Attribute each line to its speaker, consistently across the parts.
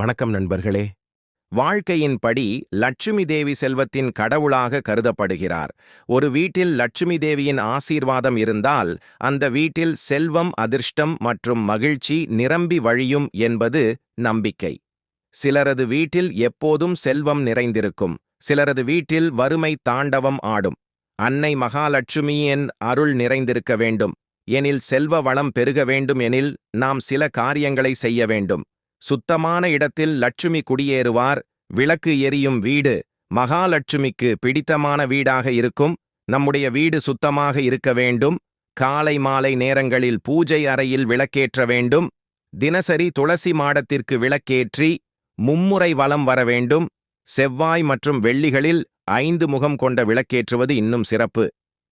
Speaker 1: வணக்கம் நண்பர்களே. வாழ்க்கையின் படி லட்சுமி தேவி செல்வத்தின் கடவுளாக கருதப்படுகிறார். ஒரு வீட்டில் லட்சுமி தேவியின் ஆசீர்வாதம் இருந்தால் அந்த வீட்டில் செல்வம் அதிர்ஷ்டம் மற்றும் மகிழ்ச்சி நிரம்பி வழியும் என்பது நம்பிக்கை. சிலரது வீட்டில் எப்போதும் செல்வம் நிறைந்திருக்கும். சிலரது வீட்டில் வறுமை தாண்டவம் ஆடும். அன்னை மகாலட்சுமியின் அருள் நிறைந்திருக்க வேண்டும். எனில் செல்வ வளம் பெருக வேண்டும் எனில் நாம் சில காரியங்களை செய்ய வேண்டும். சுத்தமான இடத்தில் லட்சுமி குடியேறுவார். விளக்கு எரியும் வீடு மகாலட்சுமிக்கு பிடித்தமான வீடாக இருக்கும். நம்முடைய வீடு சுத்தமாக இருக்க வேண்டும். காலை மாலை நேரங்களில் பூஜை அறையில் விளக்கேற்ற வேண்டும். தினசரி துளசி மாடத்திற்கு விளக்கேற்றி மும்முறை வலம் வர வேண்டும். செவ்வாய் மற்றும் வெள்ளிகளில் ஐந்து முகம் கொண்ட விளக்கேற்றுவது இன்னும் சிறப்பு.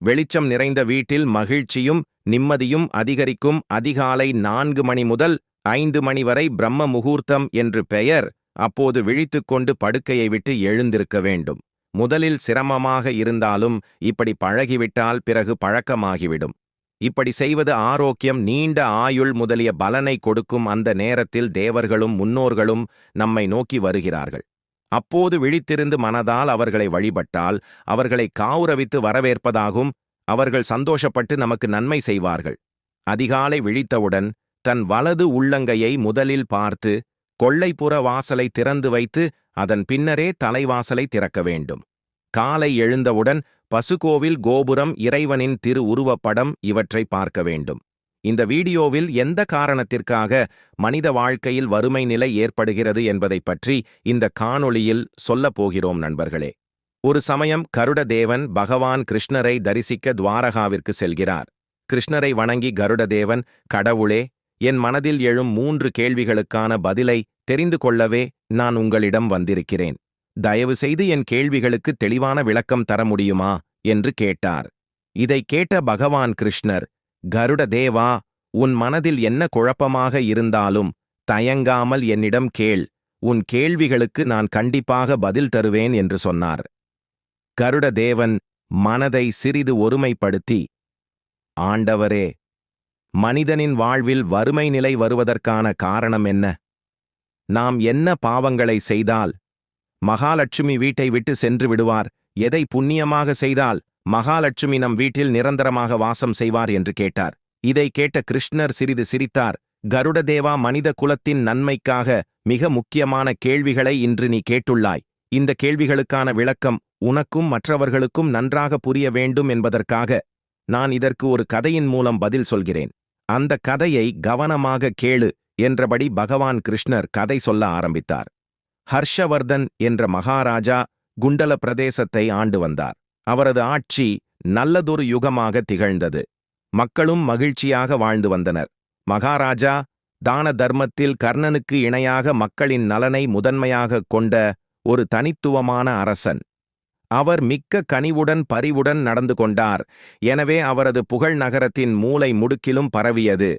Speaker 1: வெளிச்சம் நிறைந்த வீட்டில் மகிழ்ச்சியும் நிம்மதியும் அதிகரிக்கும். அதிகாலை நான்கு மணி முதல் ஐந்து மணி வரை பிரம்ம முகூர்த்தம் என்று பெயர் அப்போது விழித்துக்கொண்டு படுக்கையை விட்டு எழுந்திருக்க வேண்டும். முதலில் சிரமமாக இருந்தாலும் இப்படி பழகிவிட்டால் பிறகு பழக்கமாகிவிடும். இப்படி செய்வது ஆரோக்கியம் நீண்ட ஆயுள் முதலிய பலனை கொடுக்கும் அந்த நேரத்தில் தேவர்களும் முன்னோர்களும் நம்மை நோக்கி வருகிறார்கள். அப்போது விழித்திருந்து மனதால் அவர்களை வழிபட்டால் அவர்களை காவுரவித்து வரவேற்பதாகும் அவர்கள் சந்தோஷப்பட்டு நமக்கு நன்மை செய்வார்கள். அதிகாலை விழித்தவுடன் தன் வலது உள்ளங்கையை முதலில் பார்த்து கொள்ளைப்புற வாசலை திறந்து வைத்து அதன் பின்னரே தலைவாசலை திறக்க வேண்டும். காலை எழுந்தவுடன் பசுகோவில் கோபுரம் இறைவனின் திரு உருவப்படம் இவற்றை பார்க்க வேண்டும். இந்த வீடியோவில் எந்த காரணத்திற்காக மனித வாழ்க்கையில் வறுமை நிலை ஏற்படுகிறது என்பதை பற்றி இந்த காணொளியில் சொல்லப் போகிறோம் நண்பர்களே. ஒரு சமயம் கருடதேவன் பகவான் கிருஷ்ணரை தரிசிக்க துவாரகாவிற்கு செல்கிறார். கிருஷ்ணரை வணங்கி கருடதேவன் கடவுளே என் மனதில் எழும் மூன்று கேள்விகளுக்கான பதிலை தெரிந்து கொள்ளவே நான் உங்களிடம் வந்திருக்கிறேன். தயவு செய்து என் கேள்விகளுக்கு தெளிவான விளக்கம் தர முடியுமா? என்று கேட்டார். இதை கேட்ட பகவான் கிருஷ்ணர் கருட தேவா உன் மனதில் என்ன குழப்பமாக இருந்தாலும் தயங்காமல் என்னிடம் கேள். உன் கேள்விகளுக்கு நான் கண்டிப்பாக பதில் தருவேன் என்று சொன்னார். கருட தேவன் மனதை சிறிது ஒருமைப்படுத்தி ஆண்டவரே மனிதனின் வாழ்வில் வறுமை நிலை வருவதற்கான காரணம் என்ன? நாம் என்ன பாவங்களை செய்தால் மகாலட்சுமி வீட்டை விட்டு சென்று விடுவார்? எதை புண்ணியமாக செய்தால் மகாலட்சுமி நம் வீட்டில் நிரந்தரமாக வாசம் செய்வார் என்று கேட்டார். இதை கேட்ட கிருஷ்ணர் சிறிது சிரித்தார். கருடதேவா மனித குலத்தின் நன்மைக்காக மிக முக்கியமான கேள்விகளை இன்று நீ கேட்டுள்ளாய். இந்த கேள்விகளுக்கான விளக்கம் உனக்கும் மற்றவர்களுக்கும் நன்றாக புரிய வேண்டும் என்பதற்காக நான் இதற்கு ஒரு கதையின் மூலம் பதில் சொல்கிறேன். அந்த கதையை கவனமாக கேளு என்றபடி பகவான் கிருஷ்ணர் கதை சொல்ல ஆரம்பித்தார். ஹர்ஷவர்தன் என்ற மகாராஜா குண்டல பிரதேசத்தை ஆண்டு வந்தார். அவரது ஆட்சி நல்லதொரு யுகமாக திகழ்ந்தது. மக்களும் மகிழ்ச்சியாக வாழ்ந்து வந்தனர். மகாராஜா தான தர்மத்தில் கர்ணனுக்கு இணையாக மக்களின் நலனை முதன்மையாகக் கொண்ட ஒரு தனித்துவமான அரசன். அவர் மிக்க கனிவுடன் பரிவுடன் நடந்து கொண்டார். எனவே அவரது புகழ் நகரத்தின் மூலை முடுக்கிலும் பரவியது.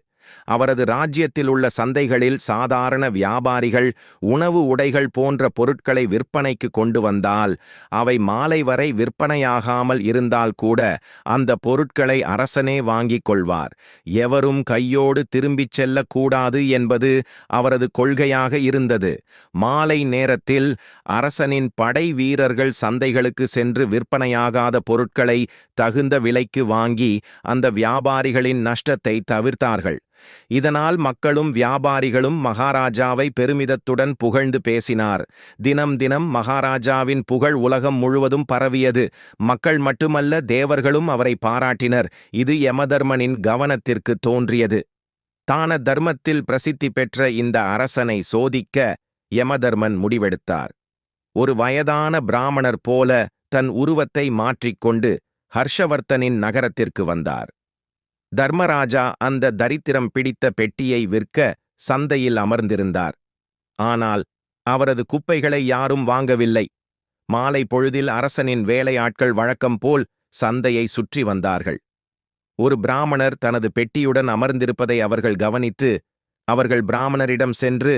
Speaker 1: அவரது ராஜ்யத்தில் உள்ள சந்தைகளில் சாதாரண வியாபாரிகள் உணவு உடைகள் போன்ற பொருட்களை விற்பனைக்கு கொண்டு வந்தால் அவை மாலை வரை விற்பனையாகாமல் இருந்தால் கூட அந்த பொருட்களை அரசனே வாங்கிக் கொள்வார். எவரும் கையோடு திரும்பிச் செல்லக்கூடாது என்பது அவரது கொள்கையாக இருந்தது. மாலை நேரத்தில் அரசனின் படை வீரர்கள் சந்தைகளுக்கு சென்று விற்பனையாகாத பொருட்களை தகுந்த விலைக்கு வாங்கி அந்த வியாபாரிகளின் நஷ்டத்தை தவிர்த்தார்கள். இதனால் மக்களும் வியாபாரிகளும் மகாராஜாவை பெருமிதத்துடன் புகழ்ந்து பேசினார். தினம் தினம் மகாராஜாவின் புகழ் உலகம் முழுவதும் பரவியது. மக்கள் மட்டுமல்ல தேவர்களும் அவரை பாராட்டினர். இது யமதர்மனின் கவனத்திற்கு தோன்றியது. தான தர்மத்தில் பிரசித்தி பெற்ற இந்த அரசனை சோதிக்க யமதர்மன் முடிவெடுத்தார். ஒரு வயதான பிராமணர் போல தன் உருவத்தை மாற்றிக்கொண்டு ஹர்ஷவர்த்தனின் நகரத்திற்கு வந்தார். தர்மராஜா அந்த தரித்திரம் பிடித்த பெட்டியை விற்க சந்தையில் அமர்ந்திருந்தார். ஆனால் அவரது குப்பைகளை யாரும் வாங்கவில்லை. மாலை பொழுதில் அரசனின் வேலையாட்கள் வழக்கம் போல் சந்தையை சுற்றி வந்தார்கள். ஒரு பிராமணர் தனது பெட்டியுடன் அமர்ந்திருப்பதை அவர்கள் கவனித்து அவர்கள் பிராமணரிடம் சென்று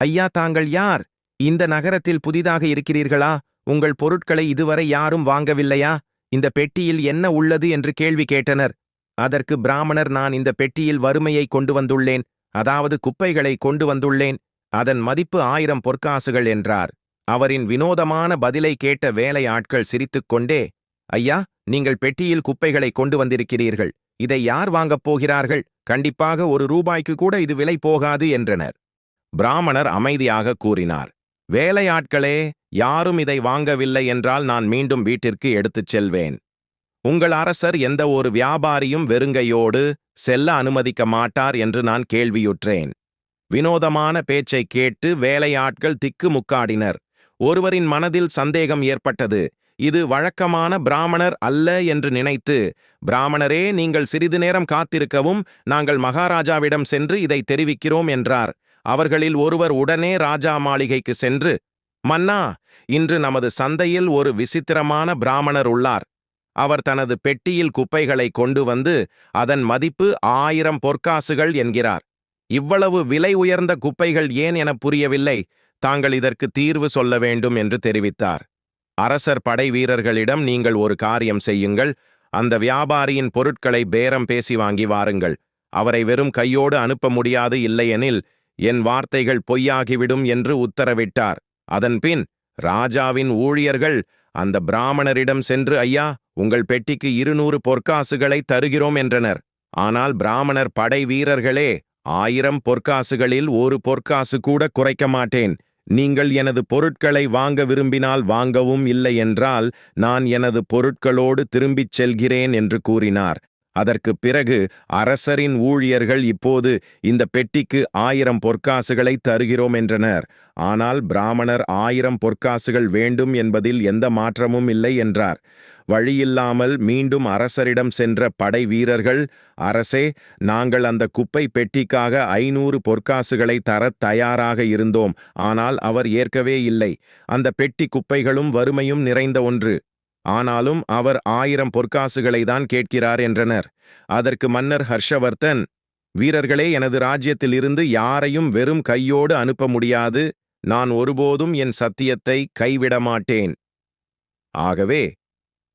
Speaker 1: ஐயா தாங்கள் யார்? இந்த நகரத்தில் புதிதாக இருக்கிறீர்களா? உங்கள் பொருட்களை இதுவரை யாரும் வாங்கவில்லையா? இந்த பெட்டியில் என்ன உள்ளது? என்று கேள்வி கேட்டனர். அதற்கு பிராமணர் நான் இந்த பெட்டியில் வறுமையை கொண்டு வந்துள்ளேன். அதாவது குப்பைகளை கொண்டு வந்துள்ளேன். அதன் மதிப்பு ஆயிரம் பொற்காசுகள் என்றார். அவரின் வினோதமான பதிலை கேட்ட வேலை ஆட்கள் சிரித்துக்கொண்டே ஐயா நீங்கள் பெட்டியில் குப்பைகளை கொண்டு வந்திருக்கிறீர்கள். இதை யார் வாங்கப் போகிறார்கள்? கண்டிப்பாக ஒரு ரூபாய்க்கு கூட இது விலை போகாது என்றனர். பிராமணர் அமைதியாக கூறினார் வேலையாட்களே யாரும் இதை வாங்கவில்லை என்றால் நான் மீண்டும் வீட்டிற்கு எடுத்துச் செல்வேன். உங்கள் அரசர் எந்த ஒரு வியாபாரியும் வெறுங்கையோடு செல்ல அனுமதிக்க மாட்டார் என்று நான் கேள்வியுற்றேன். வினோதமான பேச்சைக் கேட்டு வேலையாட்கள் திக்கு முக்காடினர். ஒருவரின் மனதில் சந்தேகம் ஏற்பட்டது. இது வழக்கமான பிராமணர் அல்ல என்று நினைத்து பிராமணரே நீங்கள் சிறிது நேரம் காத்திருக்கவும் நாங்கள் மகாராஜாவிடம் சென்று இதை தெரிவிக்கிறோம் என்றார். அவர்களில் ஒருவர் உடனே ராஜா மாளிகைக்கு சென்று மன்னா இன்று நமது சந்தையில் ஒரு விசித்திரமான பிராமணர் உள்ளார். அவர் தனது பெட்டியில் குப்பைகளை கொண்டு வந்து அதன் மதிப்பு ஆயிரம் பொற்காசுகள் என்கிறார். இவ்வளவு விலை உயர்ந்த குப்பைகள் ஏன் என புரியவில்லை? தாங்கள் இதற்கு தீர்வு சொல்ல வேண்டும் என்று தெரிவித்தார். அரசர் படை வீரர்களிடம் நீங்கள் ஒரு காரியம் செய்யுங்கள். அந்த வியாபாரியின் பொருட்களை பேரம் பேசி வாங்கி வாருங்கள். அவரை வெறும் கையோடு அனுப்ப முடியாது இல்லையெனில் என் வார்த்தைகள் பொய்யாகிவிடும் என்று உத்தரவிட்டார். அதன்பின் ராஜாவின் ஊழியர்கள் அந்த பிராமணரிடம் சென்று ஐயா உங்கள் பெட்டிக்கு இருநூறு பொற்காசுகளை தருகிறோம் என்றனர். ஆனால் பிராமணர் படை வீரர்களே ஆயிரம் பொற்காசுகளில் ஒரு பொற்காசு கூட குறைக்க மாட்டேன். நீங்கள் எனது பொருட்களை வாங்க விரும்பினால் வாங்கவும் இல்லை என்றால் நான் எனது பொருட்களோடு திரும்பிச் செல்கிறேன் என்று கூறினார். அதற்குப் பிறகு அரசரின் ஊழியர்கள் இப்போது இந்த பெட்டிக்கு ஆயிரம் பொற்காசுகளை தருகிறோம் என்றனர். ஆனால் பிராமணர் ஆயிரம் பொற்காசுகள் வேண்டும் என்பதில் எந்த மாற்றமும் இல்லை என்றார். வழியில்லாமல் மீண்டும் அரசரிடம் சென்ற படை வீரர்கள் அரசே நாங்கள் அந்த குப்பை பெட்டிக்காக ஐநூறு பொற்காசுகளை தரத் தயாராக இருந்தோம். ஆனால் அவர் ஏற்கவே இல்லை. அந்த பெட்டி குப்பைகளும் வறுமையும் நிறைந்த ஒன்று. ஆனாலும் அவர் ஆயிரம் பொற்காசுகளை தான் கேட்கிறார் என்றனர். அதற்கு மன்னர் ஹர்ஷவர்தன் வீரர்களே எனது ராஜ்யத்திலிருந்து யாரையும் வெறும் கையோடு அனுப்ப முடியாது. நான் ஒருபோதும் என் சத்தியத்தை கைவிட மாட்டேன். ஆகவே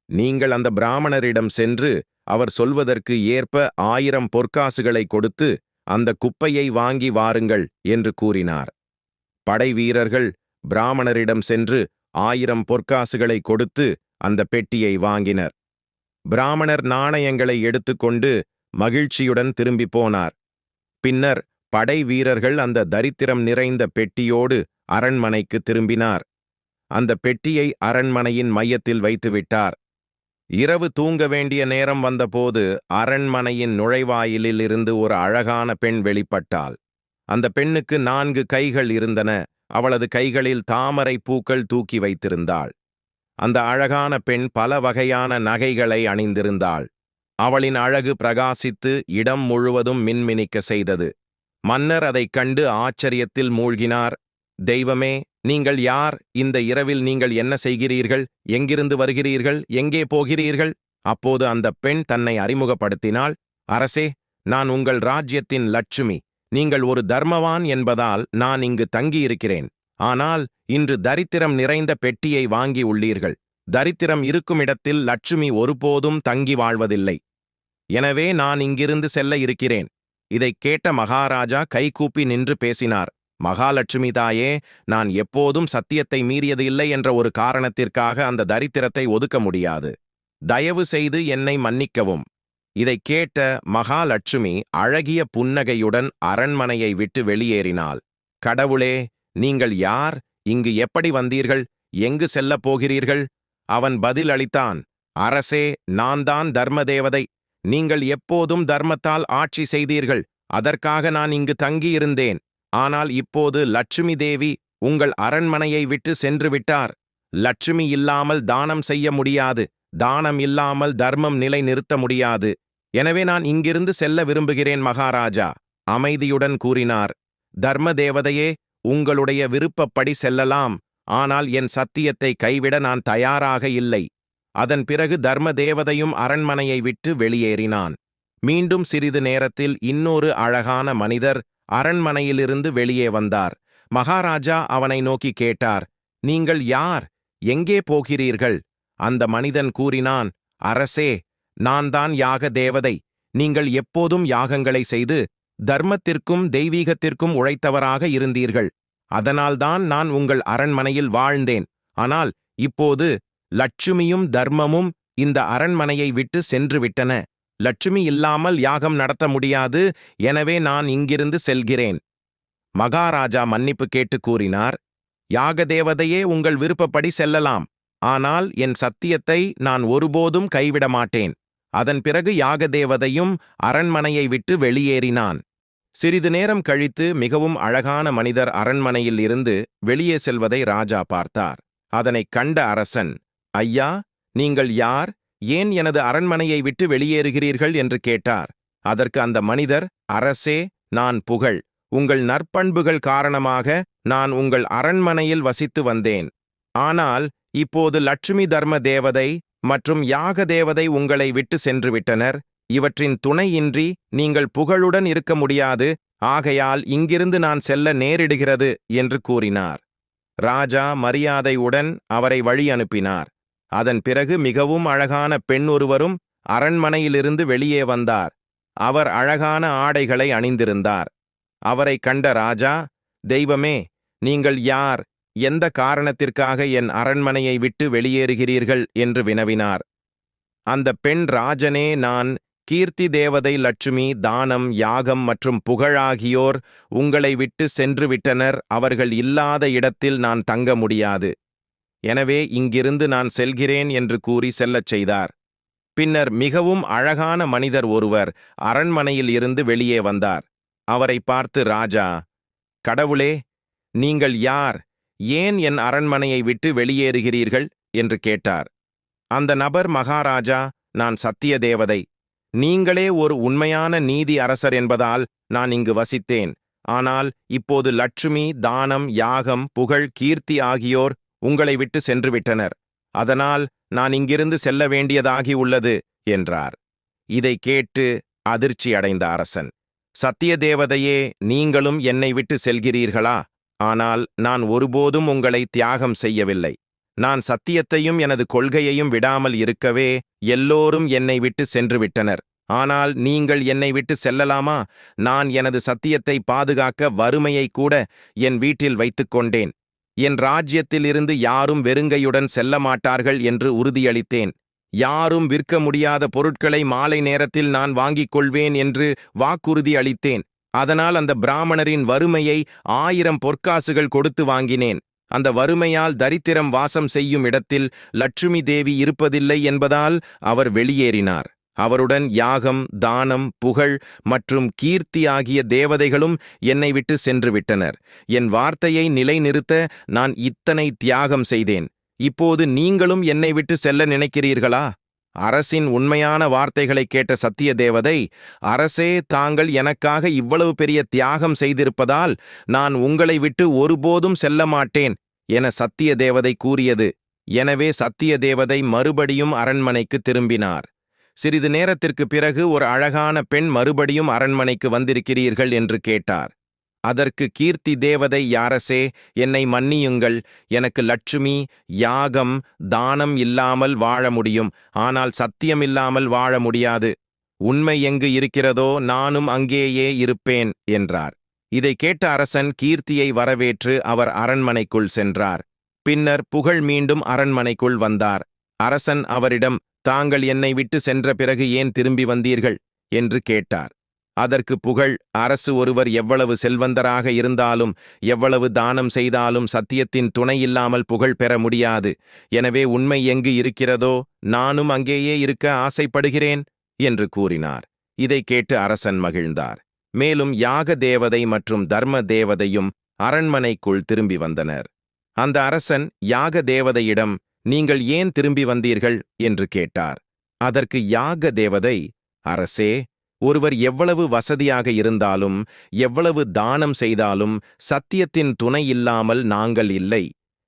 Speaker 1: நீங்கள் அந்த பிராமணரிடம் சென்று அவர் சொல்வதற்கு ஏற்ப ஆயிரம் பொற்காசுகளை கொடுத்து அந்த குப்பையை வாங்கி வாருங்கள் என்று கூறினார். படை வீரர்கள் பிராமணரிடம் சென்று ஆயிரம் பொற்காசுகளை கொடுத்து அந்த பெட்டியை வாங்கினர். பிராமணர் நாணயங்களை எடுத்துக்கொண்டு மகிழ்ச்சியுடன் திரும்பி போனார். பின்னர் படை வீரர்கள் அந்த தரித்திரம் நிறைந்த பெட்டியோடு அரண்மனைக்கு திரும்பினார். அந்த பெட்டியை அரண்மனையின் மையத்தில் வைத்துவிட்டார். இரவு தூங்க வேண்டிய நேரம் வந்தபோது அரண்மனையின் நுழைவாயிலில் இருந்து ஒரு அழகான பெண் வெளிப்பட்டாள். அந்த பெண்ணுக்கு நான்கு கைகள் இருந்தன. அவளது கைகளில் தாமரை பூக்கள் தூக்கி வைத்திருந்தாள். அந்த அழகான பெண் பல வகையான நகைகளை அணிந்திருந்தாள். அவளின் அழகு பிரகாசித்து இடம் முழுவதும் மின்மினிக்க செய்தது. மன்னர் அதைக் கண்டு ஆச்சரியத்தில் மூழ்கினார். தெய்வமே நீங்கள் யார்? இந்த இரவில் நீங்கள் என்ன செய்கிறீர்கள்? எங்கிருந்து வருகிறீர்கள்? எங்கே போகிறீர்கள்? அப்போது அந்த பெண் தன்னை அறிமுகப்படுத்தினாள். அரசே நான் உங்கள் ராஜ்யத்தின் லட்சுமி. நீங்கள் ஒரு தர்மவான் என்பதால் நான் இங்கு தங்கியிருக்கிறேன். ஆனால் இன்று தரித்திரம் நிறைந்த பெட்டியை வாங்கி உள்ளீர்கள். தரித்திரம் இருக்கும் இடத்தில் லட்சுமி ஒருபோதும் தங்கி வாழ்வதில்லை. எனவே நான் இங்கிருந்து செல்ல இருக்கிறேன். இதைக் கேட்ட மகாராஜா கைகூப்பி நின்று பேசினார். மகாலட்சுமி தாயே நான் எப்போதும் சத்தியத்தை மீறியது இல்லை என்ற ஒரு காரணத்திற்காக அந்த தரித்திரத்தை ஒதுக்க முடியாது. தயவு செய்து என்னை மன்னிக்கவும். இதைக் கேட்ட மகாலட்சுமி அழகிய புன்னகையுடன் அரண்மனையை விட்டு வெளியேறினாள். கடவுளே நீங்கள் யார்? இங்கு எப்படி வந்தீர்கள்? எங்கு செல்லப் போகிறீர்கள்? அவன் பதில் அளித்தான் அரசே நான் தான் தர்மதேவதை. நீங்கள் எப்போதும் தர்மத்தால் ஆட்சி செய்தீர்கள். அதற்காக நான் இங்கு தங்கியிருந்தேன். ஆனால் இப்போது லட்சுமி தேவி உங்கள் அரண்மனையை விட்டு சென்று விட்டார். லட்சுமி இல்லாமல் தானம் செய்ய முடியாது. தானம் இல்லாமல் தர்மம் நிலை நிறுத்த முடியாது. எனவே நான் இங்கிருந்து செல்ல விரும்புகிறேன் மகாராஜா அமைதியுடன் கூறினார். தர்ம தேவதையே உங்களுடைய விருப்பப்படி செல்லலாம். ஆனால் என் சத்தியத்தை கைவிட நான் தயாராக இல்லை. அதன் பிறகு தர்ம தேவதையும் அரண்மனையை விட்டு வெளியேறினான். மீண்டும் சிறிது நேரத்தில் இன்னொரு அழகான மனிதர் அரண்மனையிலிருந்து வெளியே வந்தார். மகாராஜா அவனை நோக்கி கேட்டார் நீங்கள் யார்? எங்கே போகிறீர்கள்? அந்த மனிதன் கூறினான் அரசே நான் தான் யாக தேவதை. நீங்கள் எப்போதும் யாகங்களை செய்து தர்மத்திற்கும் தெய்வீகத்திற்கும் உழைத்தவராக இருந்தீர்கள். அதனால்தான் நான் உங்கள் அரண்மனையில் வாழ்ந்தேன். ஆனால் இப்போது லட்சுமியும் தர்மமும் இந்த அரண்மனையை விட்டு சென்று விட்டன லட்சுமி இல்லாமல் யாகம் நடத்த முடியாது. எனவே நான் இங்கிருந்து செல்கிறேன். மகாராஜா மன்னிப்பு கேட்டு கூறினார் யாக தேவதையே உங்கள் விருப்பப்படி செல்லலாம். ஆனால் என் சத்தியத்தை நான் ஒருபோதும் கைவிட மாட்டேன் அதன் பிறகு யாக தேவதையும் அரண்மனையை விட்டு வெளியேறினான். சிறிது நேரம் கழித்து மிகவும் அழகான மனிதர் அரண்மனையில் இருந்து வெளியே செல்வதை ராஜா பார்த்தார். அதனைக் கண்ட அரசன் ஐயா நீங்கள் யார்? ஏன் எனது அரண்மனையை விட்டு வெளியேறுகிறீர்கள்? என்று கேட்டார். அதற்கு அந்த மனிதர் அரசே நான் புகழ். உங்கள் நற்பண்புகள் காரணமாக நான் உங்கள் அரண்மனையில் வசித்து வந்தேன். ஆனால் இப்போது லட்சுமி தர்ம தேவதை மற்றும் யாக தேவதை உங்களை விட்டு சென்றுவிட்டனர் இவற்றின் துணையின்றி நீங்கள் புகழுடன் இருக்க முடியாது ஆகையால் இங்கிருந்து நான் செல்ல நேரிடுகிறது என்று கூறினார். ராஜா மரியாதையுடன் அவரை வழி அனுப்பினார். அதன் பிறகு மிகவும் அழகான பெண் ஒருவரும் அரண்மனையிலிருந்து வெளியே வந்தார். அவர் அழகான ஆடைகளை அணிந்திருந்தார். அவரை கண்ட ராஜா தெய்வமே நீங்கள் யார் எந்த காரணத்திற்காக என் அரண்மனையை விட்டு வெளியேறுகிறீர்கள்? என்று வினவினார். அந்த பெண் ராஜனே நான் கீர்த்தி தேவதை லட்சுமி தானம் யாகம் மற்றும் புகழாகியோர் உங்களை விட்டு சென்று விட்டனர். அவர்கள் இல்லாத இடத்தில் நான் தங்க முடியாது. எனவே இங்கிருந்து நான் செல்கிறேன் என்று கூறி செல்லச் செய்தார். பின்னர் மிகவும் அழகான மனிதர் ஒருவர் அரண்மனையில் இருந்து வெளியே வந்தார். அவரை பார்த்து ராஜா கடவுளே நீங்கள் யார்? ஏன் என் அரண்மனையை விட்டு வெளியேறுகிறீர்கள்? என்று கேட்டார். அந்த நபர் மகாராஜா நான் சத்திய தேவதை நீங்களே ஒரு உண்மையான நீதி அரசர் என்பதால் நான் இங்கு வசித்தேன். ஆனால் இப்போது லட்சுமி தானம் யாகம் புகழ் கீர்த்தி ஆகியோர் உங்களை விட்டு சென்றுவிட்டனர். அதனால் நான் இங்கிருந்து செல்ல வேண்டியதாகி உள்ளது என்றார். இதை கேட்டு அதிர்ச்சி அடைந்த அரசன் சத்திய தேவதையே நீங்களும் என்னை விட்டு செல்கிறீர்களா? ஆனால் நான் ஒருபோதும் உங்களை தியாகம் செய்யவில்லை. நான் சத்தியத்தையும் எனது கொள்கையையும் விடாமல் இருக்கவே எல்லோரும் என்னை விட்டு சென்று விட்டனர் ஆனால் நீங்கள் என்னை விட்டு செல்லலாமா? நான் எனது சத்தியத்தை பாதுகாக்க வறுமையை கூட என் வீட்டில் வைத்துக் கொண்டேன். என் ராஜ்யத்திலிருந்து யாரும் வெறுங்கையுடன் செல்ல மாட்டார்கள் என்று உறுதியளித்தேன். யாரும் விற்க முடியாத பொருட்களை மாலை நேரத்தில் நான் வாங்கிக் கொள்வேன் என்று வாக்குறுதி அளித்தேன். அதனால் அந்த பிராமணரின் வறுமையை ஆயிரம் பொற்காசுகள் கொடுத்து வாங்கினேன். அந்த வறுமையால் தரித்திரம் வாசம் செய்யும் இடத்தில் லட்சுமி தேவி இருப்பதில்லை என்பதால் அவர் வெளியேறினார். அவருடன் யாகம் தானம் புகழ் மற்றும் கீர்த்தி ஆகிய தேவதைகளும் என்னை விட்டு சென்று விட்டனர். என் வார்த்தையை நிலைநிறுத்த நான் இத்தனை தியாகம் செய்தேன். இப்போது நீங்களும் என்னை விட்டு செல்ல நினைக்கிறீர்களா? அரசின் உண்மையான வார்த்தைகளை கேட்ட சத்திய தேவதை அரசே தாங்கள் எனக்காக இவ்வளவு பெரிய தியாகம் செய்திருப்பதால் நான் உங்களை விட்டு ஒருபோதும் செல்ல மாட்டேன் என சத்திய தேவதை கூறியது. எனவே சத்திய தேவதை மறுபடியும் அரண்மனைக்கு திரும்பினார். சிறிது நேரத்திற்கு பிறகு ஒரு அழகான பெண் மறுபடியும் அரண்மனைக்கு வந்திருக்கிறீர்கள் என்று கேட்டார். அதற்கு கீர்த்தி தேவதை யாரசே என்னை மன்னியுங்கள். எனக்கு லட்சுமி யாகம் தானம் இல்லாமல் வாழ முடியும். ஆனால் சத்தியம் இல்லாமல் வாழ முடியாது. உண்மை எங்கு இருக்கிறதோ நானும் அங்கேயே இருப்பேன் என்றார். இதை கேட்ட அரசன் கீர்த்தியை வரவேற்று அவர் அரண்மனைக்குள் சென்றார். பின்னர் புகழ் மீண்டும் அரண்மனைக்குள் வந்தார். அரசன் அவரிடம் தாங்கள் என்னை விட்டு சென்ற பிறகு ஏன் திரும்பி வந்தீர்கள்? என்று கேட்டார். அதற்கு புகழ் அரசு ஒருவர் எவ்வளவு செல்வந்தராக இருந்தாலும் எவ்வளவு தானம் செய்தாலும் சத்தியத்தின் துணை இல்லாமல் புகழ் பெற முடியாது. எனவே உண்மை எங்கு இருக்கிறதோ நானும் அங்கேயே இருக்க ஆசைப்படுகிறேன் என்று கூறினார். இதை கேட்டு அரசன் மகிழ்ந்தார். மேலும் யாக தேவதை மற்றும் தர்ம தேவதையும் அரண்மனைக்குள் திரும்பி வந்தனர். அந்த அரசன் யாக தேவதையிடம் நீங்கள் ஏன் திரும்பி வந்தீர்கள்? என்று கேட்டார். அதற்கு யாக தேவதை அரசே ஒருவர் எவ்வளவு வசதியாக இருந்தாலும் எவ்வளவு தானம் செய்தாலும் சத்தியத்தின் துணை இல்லாமல் நாங்கள் இல்லை.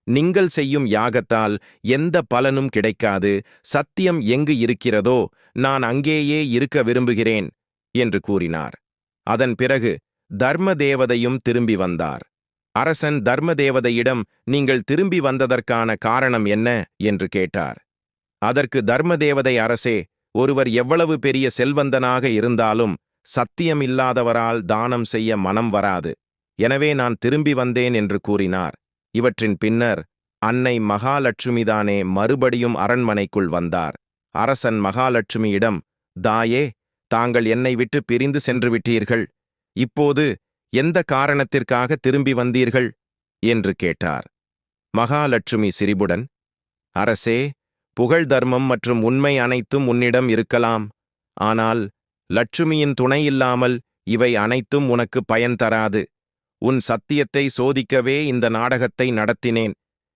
Speaker 1: நீங்கள் செய்யும் யாகத்தால் எந்த பலனும் கிடைக்காது. சத்தியம் எங்கு இருக்கிறதோ நான் அங்கேயே இருக்க விரும்புகிறேன் என்று கூறினார். அதன் பிறகு தர்ம தேவதையும் திரும்பி வந்தார். அரசன் தர்ம தேவதையிடம் நீங்கள் திரும்பி வந்ததற்கான காரணம் என்ன? என்று கேட்டார். அதற்கு தர்ம தேவதை அரசே ஒருவர் எவ்வளவு பெரிய செல்வந்தனாக இருந்தாலும் சத்தியம் இல்லாதவரால் தானம் செய்ய மனம் வராது. எனவே நான் திரும்பி வந்தேன் என்று கூறினார். இவற்றின் பின்னர் அன்னை மகாலட்சுமிதானே மறுபடியும் அரண்மனைக்குள் வந்தார். அரசன் மகாலட்சுமியிடம் தாயே தாங்கள் என்னை விட்டு பிரிந்து சென்று விட்டீர்கள். இப்போது எந்த காரணத்திற்காக திரும்பி வந்தீர்கள்? என்று கேட்டார். மகாலட்சுமி சிரிபுடன் அரசே புகழ் தர்மம் மற்றும் உண்மை அனைத்தும் உன்னிடம் இருக்கலாம். ஆனால் லட்சுமியின் துணை இல்லாமல் இவை அனைத்தும் உனக்கு பயன் தராது. உன் சத்தியத்தை சோதிக்கவே இந்த நாடகத்தை நடத்தினேன்.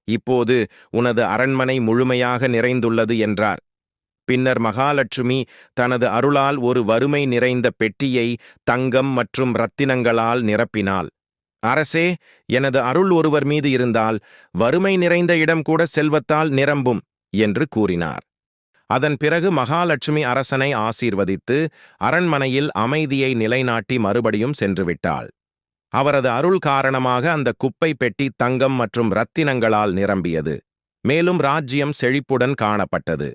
Speaker 1: இப்போது உனது அரண்மனை முழுமையாக நிறைந்துள்ளது என்றார். பின்னர் மகாலட்சுமி தனது அருளால் ஒரு வறுமை நிறைந்த பெட்டியை தங்கம் மற்றும் ரத்தினங்களால் நிரப்பினாள். அரசே எனது அருள் ஒருவர் மீது இருந்தால் வறுமை நிறைந்த இடம் கூட செல்வத்தால் நிரம்பும். என்று கூறினார். அதன் பிறகு மகாலட்சுமி அரசனை ஆசீர்வதித்து அரண்மனையில் அமைதியை நிலைநாட்டி மறுபடியும் சென்றுவிட்டாள். அவரது அருள் காரணமாக அந்த குப்பை பெட்டி தங்கம் மற்றும் ரத்தினங்களால் நிரம்பியது. மேலும் ராஜ்யம் செழிப்புடன் காணப்பட்டது.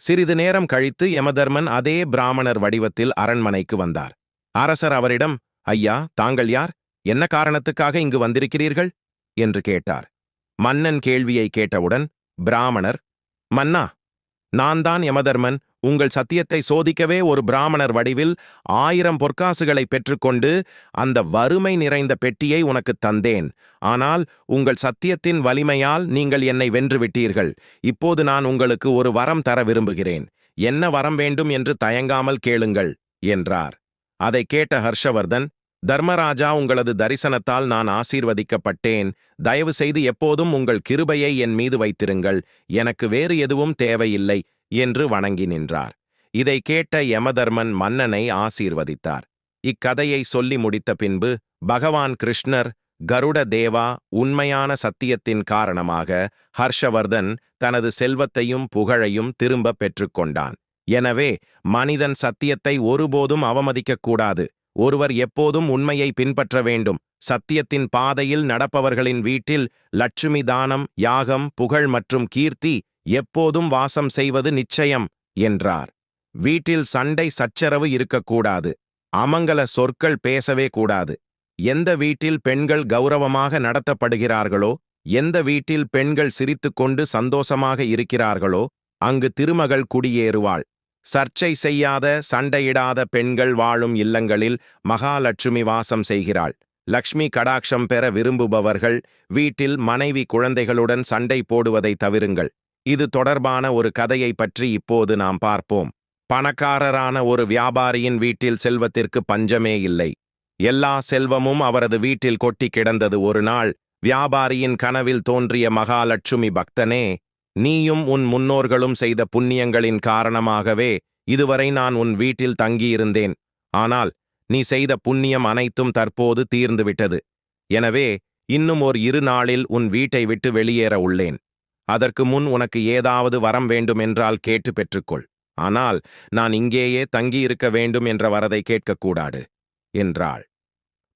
Speaker 1: சிறிது நேரம் கழித்து யமதர்மன் அதே பிராமணர் வடிவத்தில் அரண்மனைக்கு வந்தார். அரசர் அவரிடம் ஐயா தாங்கள் யார்? என்ன காரணத்துக்காக இங்கு வந்திருக்கிறீர்கள்? என்று கேட்டார். மன்னன் கேள்வியை கேட்டவுடன் பிராமணர் மன்னா நான் தான் யமதர்மன். உங்கள் சத்தியத்தை சோதிக்கவே ஒரு பிராமணர் வடிவில் ஆயிரம் பொற்காசுகளை பெற்றுக்கொண்டு அந்த வறுமை நிறைந்த பெட்டியை உனக்கு தந்தேன். ஆனால் உங்கள் சத்தியத்தின் வலிமையால் நீங்கள் என்னை வென்றுவிட்டீர்கள் இப்போது நான் உங்களுக்கு ஒரு வரம் தர விரும்புகிறேன். என்ன வரம் வேண்டும் என்று தயங்காமல் கேளுங்கள் என்றார். அதை கேட்ட ஹர்ஷவர்தன் தர்மராஜா உங்களது தரிசனத்தால் நான் ஆசீர்வதிக்கப்பட்டேன். தயவு செய்து எப்போதும் உங்கள் கிருபையை என் மீது வைத்திருங்கள். எனக்கு வேறு எதுவும் தேவையில்லை என்று வணங்கி நின்றார். இதை கேட்ட யமதர்மன் மன்னனை ஆசீர்வதித்தார். இக்கதையை சொல்லி முடித்த பின்பு பகவான் கிருஷ்ணர் கருட தேவா உண்மையான சத்தியத்தின் காரணமாக ஹர்ஷவர்தன் தனது செல்வத்தையும் புகழையும் திரும்ப பெற்றுக்கொண்டான் எனவே மனிதன் சத்தியத்தை ஒருபோதும் அவமதிக்கக்கூடாது. ஒருவர் எப்போதும் உண்மையை பின்பற்ற வேண்டும். சத்தியத்தின் பாதையில் நடப்பவர்களின் வீட்டில் லட்சுமி தானம் யாகம் புகழ் மற்றும் கீர்த்தி எப்போதும் வாசம் செய்வது நிச்சயம் என்றார். வீட்டில் சண்டை சச்சரவு இருக்கக்கூடாது. அமங்கல சொற்கள் பேசவே கூடாது. எந்த வீட்டில் பெண்கள் கௌரவமாக நடத்தப்படுகிறார்களோ எந்த வீட்டில் பெண்கள் சிரித்துக்கொண்டு சந்தோஷமாக இருக்கிறார்களோ அங்கு திருமகள் குடியேறுவாள். சர்ச்சை செய்யாத சண்டையிடாத பெண்கள் வாழும் இல்லங்களில் மகாலட்சுமி வாசம் செய்கிறாள். லக்ஷ்மி கடாட்சம் பெற விரும்புபவர்கள் வீட்டில் மனைவி குழந்தைகளுடன் சண்டை போடுவதை தவிருங்கள். இது தொடர்பான ஒரு கதையை பற்றி இப்போது நாம் பார்ப்போம். பணக்காரரான ஒரு வியாபாரியின் வீட்டில் செல்வத்திற்கு பஞ்சமே இல்லை. எல்லா செல்வமும் அவரது வீட்டில் கொட்டி கிடந்தது. ஒரு நாள் வியாபாரியின் கனவில் தோன்றிய மகாலட்சுமி பக்தனே நீயும் உன் முன்னோர்களும் செய்த புண்ணியங்களின் காரணமாகவே இதுவரை நான் உன் வீட்டில் தங்கியிருந்தேன். ஆனால் நீ செய்த புண்ணியம் அனைத்தும் தற்போது தீர்ந்துவிட்டது. எனவே இன்னும் ஓர் இரு நாளில் உன் வீட்டை விட்டு வெளியேற உள்ளேன். அதற்கு முன் உனக்கு ஏதாவது வரம் வேண்டுமென்றால் கேட்டு பெற்றுக்கொள். ஆனால் நான் இங்கேயே தங்கியிருக்க வேண்டும் என்ற வரதை கேட்கக்கூடாது என்றாள்.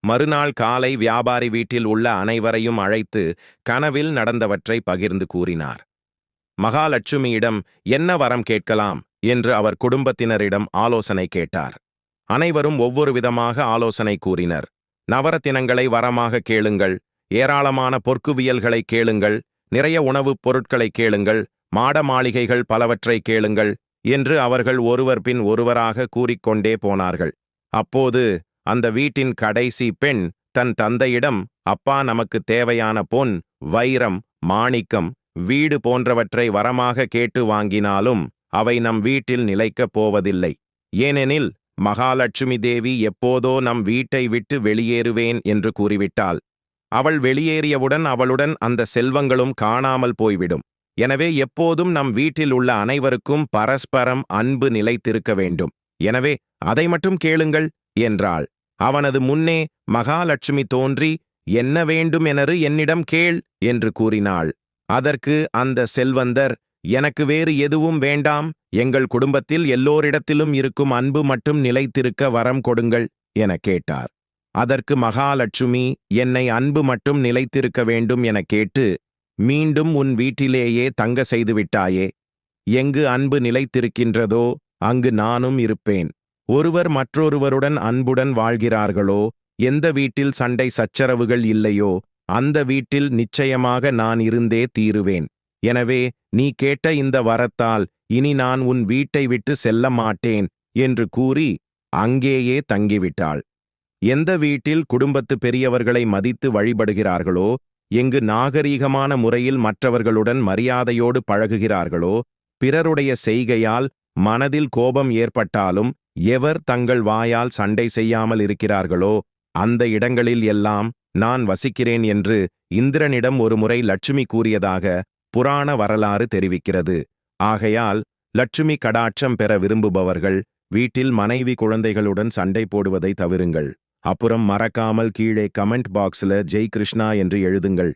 Speaker 1: மறுநாள் காலை வியாபாரி வீட்டில் உள்ள அனைவரையும் அழைத்து கனவில் நடந்தவற்றை பகிர்ந்து கூறினார். மகாலட்சுமியிடம் என்ன வரம் கேட்கலாம்? என்று அவர் குடும்பத்தினரிடம் ஆலோசனை கேட்டார். அனைவரும் ஒவ்வொரு விதமாக ஆலோசனை கூறினர். நவரத்தினங்களை வரமாக கேளுங்கள். ஏராளமான பொற்குவியல்களை கேளுங்கள். நிறைய உணவுப் பொருட்களை கேளுங்கள். மாட மாளிகைகள் பலவற்றை கேளுங்கள் என்று அவர்கள் ஒருவர் பின் ஒருவராக கூறிக்கொண்டே போனார்கள். அப்போது அந்த வீட்டின் கடைசி பெண் தன் தந்தையிடம் அப்பா நமக்கு தேவையான பொன் வைரம் மாணிக்கம் வீடு போன்றவற்றை வரமாக கேட்டு வாங்கினாலும் அவை நம் வீட்டில் நிலைக்கப் போவதில்லை. ஏனெனில் மகாலட்சுமி தேவி எப்போதோ நம் வீட்டை விட்டு வெளியேறுவேன் என்று கூறிவிட்டாள். அவள் வெளியேறியவுடன் அவளுடன் அந்த செல்வங்களும் காணாமல் போய்விடும். எனவே எப்போதும் நம் வீட்டில் உள்ள அனைவருக்கும் பரஸ்பரம் அன்பு நிலைத்திருக்க வேண்டும். எனவே அதை மட்டும் கேளுங்கள் என்றாள். அவனது முன்னே மகாலட்சுமி தோன்றி என்ன வேண்டும் எனறு என்னிடம் கேள் என்று கூறினாள். அதற்கு அந்த செல்வந்தர் எனக்கு வேறு எதுவும் வேண்டாம் எங்கள் குடும்பத்தில் எல்லோரிடத்திலும் இருக்கும் அன்பு மட்டும் நிலைத்திருக்க வரம் கொடுங்கள் என கேட்டார். அதற்கு மகாலட்சுமி என்னை அன்பு மட்டும் நிலைத்திருக்க வேண்டும் என கேட்டு மீண்டும் உன் வீட்டிலேயே தங்க செய்துவிட்டாயே எங்கு அன்பு நிலைத்திருக்கின்றதோ அங்கு நானும் இருப்பேன். ஒருவர் மற்றொருவருடன் அன்புடன் வாழ்கிறார்களோ எந்த வீட்டில் சண்டை சச்சரவுகள் இல்லையோ அந்த வீட்டில் நிச்சயமாக நான் இருந்தே தீருவேன். எனவே நீ கேட்ட இந்த வரத்தால் இனி நான் உன் வீட்டை விட்டு செல்ல மாட்டேன் என்று கூறி அங்கேயே தங்கிவிட்டாள். எந்த வீட்டில் குடும்பத்து பெரியவர்களை மதித்து வழிபடுகிறார்களோ எங்கு நாகரீகமான முறையில் மற்றவர்களுடன் மரியாதையோடு பழகுகிறார்களோ பிறருடைய செய்கையால் மனதில் கோபம் ஏற்பட்டாலும் எவர் தங்கள் வாயால் சண்டை செய்யாமல் இருக்கிறார்களோ அந்த இடங்களில் எல்லாம் நான் வசிக்கிறேன் என்று இந்திரனிடம் ஒருமுறை லட்சுமி கூறியதாக புராண வரலாறு தெரிவிக்கிறது. ஆகையால் லட்சுமி கடாட்சம் பெற விரும்புபவர்கள் வீட்டில் மனைவி குழந்தைகளுடன் சண்டை போடுவதை தவிருங்கள். அப்புறம் மறக்காமல் கீழே கமெண்ட் பாக்ஸ்ல ஜெய் கிருஷ்ணா என்று எழுதுங்கள்.